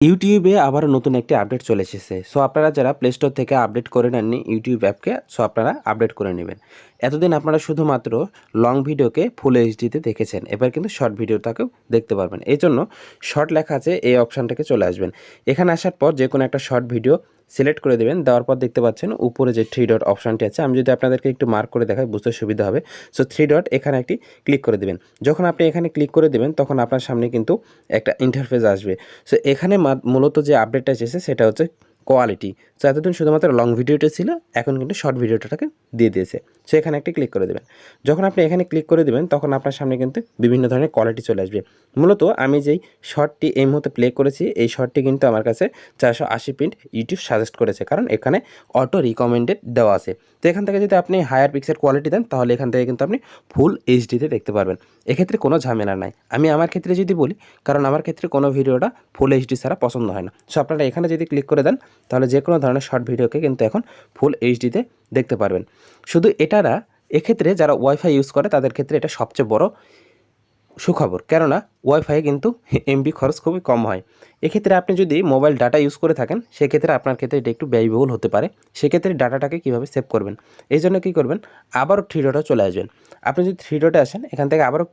ইউটিউবে আবার নতুন একটি আপডেট চলে এসেছে। সো আপনারা যারা প্লে স্টোর থেকে আপডেট করে নেননি ইউটিউব অ্যাপকে সো আপনারা আপডেট করে নেবেন। এতদিন আপনারা শুধুমাত্র লং ভিডিওকে ফুল এইচডিতে দেখেছেন। এবার কিন্তু শর্ট ভিডিওটাকেও দেখতে পারবেন। এই জন্য শর্ট লেখা আছে, এই অপশানটাকে চলে আসবেন। এখানে আসার পর যে কোনো একটা শর্ট ভিডিও সিলেক্ট করে দেবেন। দেওয়ার পর দেখতে পাচ্ছেন উপরে যে থ্রি ডট অপশানটি আছে, আমি যদি আপনাদেরকে একটু মার্ক করে দেখাই, বুঝতে সুবিধা হবে। সো থ্রি ডট এখানে একটি ক্লিক করে দেবেন। যখন আপনি এখানে ক্লিক করে দেবেন, তখন আপনার সামনে কিন্তু একটা ইন্টারফেস আসবে। সো এখানে মূলত যে আপডেটটা এসেছে, সেটা হচ্ছে কোয়ালিটি সো এতদিন শুধুমাত্র লং ভিডিওটা ছিল, এখন কিন্তু শর্ট ভিডিওটাকে দিয়ে দিয়েছে। সো এখানে একটি ক্লিক করে দেবেন। যখন আপনি এখানে ক্লিক করে দেবেন, তখন আপনার সামনে কিন্তু বিভিন্ন ধরনের কোয়ালিটি চলে আসবে। মূলত আমি যেই শর্টটি এই মুহূর্তে প্লে করেছি, এই শর্টটি কিন্তু আমার কাছে চারশো আশি প্রিন্ট ইউটিউব সাজেস্ট করেছে। কারণ এখানে অটো রিকমেন্ডেড দেওয়া আছে। তো এখান থেকে যদি আপনি হায়ার পিক্সেল কোয়ালিটি দেন, তাহলে এখান থেকে কিন্তু আপনি ফুল এইচডিতে দেখতে পারবেন। এক্ষেত্রে কোনো ঝামেলা নাই। আমি আমার ক্ষেত্রে যদি বলি, কারণ আমার ক্ষেত্রে কোনো ভিডিওটা ফুল এইচডি ছাড়া পছন্দ হয় না। সো আপনারা এখানে যদি ক্লিক করে দেন তাহলে যে কোনো ধরনের শর্ট ভিডিওকে কিন্তু এখন ফুল এইচডিতে দেখতে পারবেন। শুধু এটা না, এক্ষেত্রে যারা ওয়াইফাই ইউজ করে, তাদের ক্ষেত্রে এটা সবচেয়ে বড় সুখবর। কেননা ওয়াইফাই কিন্তু এমবি খরচ খুবই কম হয়। এক্ষেত্রে আপনি যদি মোবাইল ডাটা ইউজ করে থাকেন, সেক্ষেত্রে আপনার ক্ষেত্রে এটা একটু ব্যয়বহুল হতে পারে। সেক্ষেত্রে ডাটাটাকে কীভাবে সেভ করবেন? এই জন্য কী করবেন? আবারও থ্রি ডটে চলে আসবেন। আপনি যদি থ্রি ডটে আসেন, এখান থেকে আবারও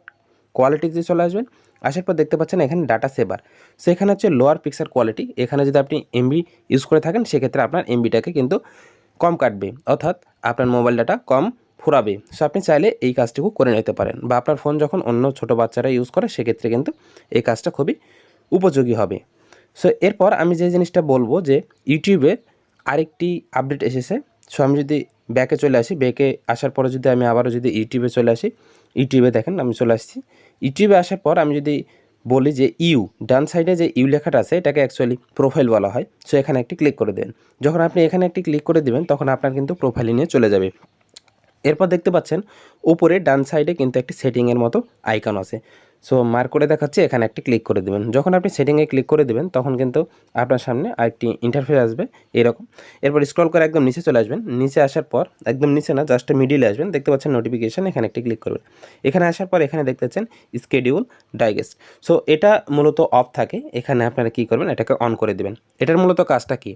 কোয়ালিটিতে চলে আসবেন। আসার পর দেখতে পাচ্ছেন এখানে ডাটা সেভার সো এখানে হচ্ছে লোয়ার পিকচার কোয়ালিটি এখানে যদি আপনি এমবি ইউজ করে থাকেন, সেক্ষেত্রে আপনার এমবিটাকে কিন্তু কম কাটবে। অর্থাৎ আপনার মোবাইল ডাটা কম ফুরাবে। সো আপনি চাইলে এই কাজটুকু করে নিতে পারেন। বা আপনার ফোন যখন অন্য ছোট বাচ্চারা ইউজ করে, সেক্ষেত্রে কিন্তু এই কাজটা খুবই উপযোগী হবে। সো এরপর আমি যে জিনিসটা বলব যে ইউটিউবে আরেকটি আপডেট এসেছে। সো আমি যদি ব্যাকে চলে আসি ব্যাকে আসার পরে যদি আমি আবারও যদি ইউটিউবে চলে আসি ইউটিউবে দেখেন, আমি চলে আসছি। ইউটিউবে আসার পর আমি যদি বলি যে ইউ, ডান সাইডে যে ইউ লেখাটা আছে, এটাকে অ্যাকচুয়ালি প্রোফাইল বলা হয়। সো এখানে একটি ক্লিক করে দেন। যখন আপনি এখানে একটি ক্লিক করে দেবেন, তখন আপনার কিন্তু প্রোফাইলে নিয়ে চলে যাবে। এরপর দেখতে পাচ্ছেন, উপরে ডান সাইডে কিন্তু একটি সেটিংয়ের মতো আইকন আছে। সো মার্ক করে দেখাচ্ছে, এখানে একটি ক্লিক করে দেবেন। যখন আপনি সেটিংয়ে ক্লিক করে দেবেন, তখন কিন্তু আপনার সামনে আরেকটি ইন্টারফেস আসবে, এরকম। এরপর স্ক্রল করে একদম নিচে চলে আসবেন। নিচে আসার পর, একদম নিচে না জাস্ট মিডিলে আসবেন। দেখতে পাচ্ছেন নোটিফিকেশান এখানে একটি ক্লিক করবেন। এখানে আসার পর এখানে দেখতে পাচ্ছেন স্কেডিউল ডাইগেস্ট সো এটা মূলত অফ থাকে। এখানে আপনারা কী করবেন? এটাকে অন করে দেবেন। এটার মূলত কাজটা কি?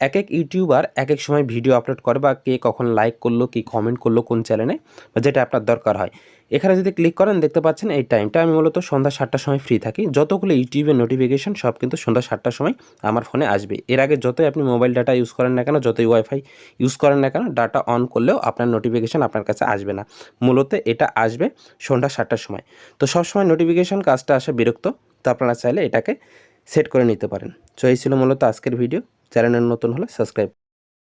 এক এক ইউটিউবার এক এক সময় ভিডিও আপলোড করে বা কে কখন লাইক করল, কি কমেন্ট করল, কোন চ্যানেলে বা যেটা আপনার দরকার হয়। এখানে যদি ক্লিক করেন, দেখতে পাচ্ছেন এই টাইমটা আমি মূলত সন্ধ্যা সাতটার সময় ফ্রি থাকি। যতগুলো ইউটিউবের নোটিফিকেশন সব কিন্তু সন্ধ্যা সাতটার সময় আমার ফোনে আসবে। এর আগে যতই আপনি মোবাইল ডাটা ইউজ করেন না কেন, যতই ওয়াইফাই ইউজ করেন না কেন ডাটা অন করলেও আপনার নোটিফিকেশান আপনার কাছে আসবে না। মূলত এটা আসবে সন্ধ্যা সাতটার সময়। তো সবসময় নোটিফিকেশান কাজটা আসে বিরক্ত, তো আপনারা চাইলে এটাকে সেট করে নিতে পারেন। সো এই ছিল মূলত আজকের ভিডিও চ্যানেলের নতুন হলে সাবস্ক্রাইব